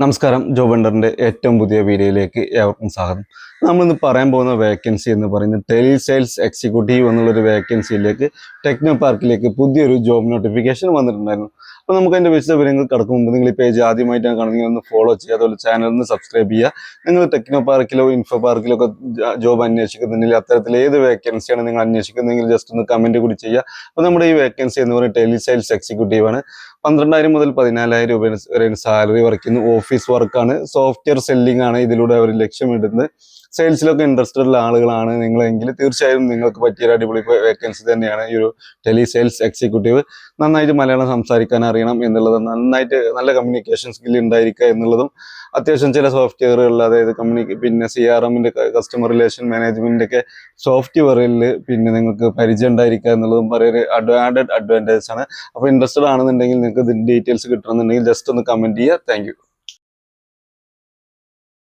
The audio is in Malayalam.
നമസ്കാരം ജോ ബണ്ടറിന്റെ ഏറ്റവും പുതിയ വീഡിയോയിലേക്ക് ഏവർക്കും സ്വാഗതം. നമ്മളിന്ന് പറയാൻ പോകുന്ന വേക്കൻസി എന്ന് പറയുന്നത് ടെലി സെയിൽസ് എക്സിക്യൂട്ടീവ് എന്നുള്ളൊരു വേക്കൻസിയിലേക്ക് ടെക്നോ പാർക്കിലേക്ക് പുതിയൊരു ജോബ് നോട്ടിഫിക്കേഷൻ വന്നിട്ടുണ്ടായിരുന്നു. അപ്പോൾ നമുക്ക് അതിന്റെ വിശദ വിവരങ്ങൾ കടക്കും മുമ്പ് നിങ്ങൾ ഈ പേജ് ആദ്യമായിട്ടാണ് കാണുന്നത് ഒന്ന് ഫോളോ ചെയ്യുക അതുപോലെ ചാനൽ ഒന്ന് സബ്സ്ക്രൈബ് ചെയ്യുക. നിങ്ങൾ ടെക്നോ പാർക്കിലോ ഇൻഫോ പാർക്കിലോ ഒക്കെ ജോബ് അന്വേഷിക്കുന്നുണ്ടെങ്കിൽ അത്തരത്തിൽ ഏത് വേക്കൻസിയാണ് നിങ്ങൾ അന്വേഷിക്കുന്നതെങ്കിൽ ജസ്റ്റ് ഒന്ന് കമന്റ് കൂടി ചെയ്യുക. അപ്പോൾ നമ്മുടെ ഈ വേക്കൻസി എന്ന് പറയുന്നത് ടെലി സെയിൽസ് എക്സിക്യൂട്ടീവ് ആണ്. പന്ത്രണ്ടായിരം മുതൽ പതിനാലായിരം രൂപ വരെ സാലറി വർക്ക് ചെയ്യുന്നു ഓഫീസ് വർക്കാണ് സോഫ്റ്റ്വെയർ സെല്ലിംഗ് ആണ് ഇതിലൂടെ അവർ ലക്ഷ്യമിടുന്നത്. സെയിൽസിലൊക്കെ ഇൻട്രസ്റ്റഡ് ഉള്ള ആളുകളാണ് നിങ്ങളെങ്കിൽ തീർച്ചയായും നിങ്ങൾക്ക് പറ്റിയ ഒരു അടിപൊളി വേക്കൻസി തന്നെയാണ് ഈ ഒരു ടെലി സെയിൽസ് എക്സിക്യൂട്ടീവ് നന്നായിട്ട് മലയാളം സംസാരിക്കാൻ അറിയണം എന്നുള്ളത് നന്നായിട്ട് നല്ല കമ്മ്യൂണിക്കേഷൻ സ്കിൽ ഉണ്ടായിരിക്കുക എന്നുള്ളതും അത്യാവശ്യം ചില സോഫ്റ്റ്വെയറുകളിൽ അതായത് കമ്മ്യൂണിക്ക പിന്നെ സി ആർ എമ്മിന്റെ കസ്റ്റമർ റിലേഷൻ മാനേജ്മെന്റ് ഒക്കെ സോഫ്റ്റ്വെയറിൽ പിന്നെ നിങ്ങൾക്ക് പരിചയം ഉണ്ടായിരിക്കുക എന്നുള്ളതും വളരെ അഡ്വാൻഡ് അഡ്വാന്റേജ് ആണ്. അപ്പോൾ ഇൻട്രസ്റ്റഡ് ആണെന്നുണ്ടെങ്കിൽ നിങ്ങൾക്ക് ഇതിന്റെ ഡീറ്റെയിൽസ് കിട്ടണമെന്നുണ്ടെങ്കിൽ ജസ്റ്റ് ഒന്ന് കമന്റ് ചെയ്യുക. താങ്ക്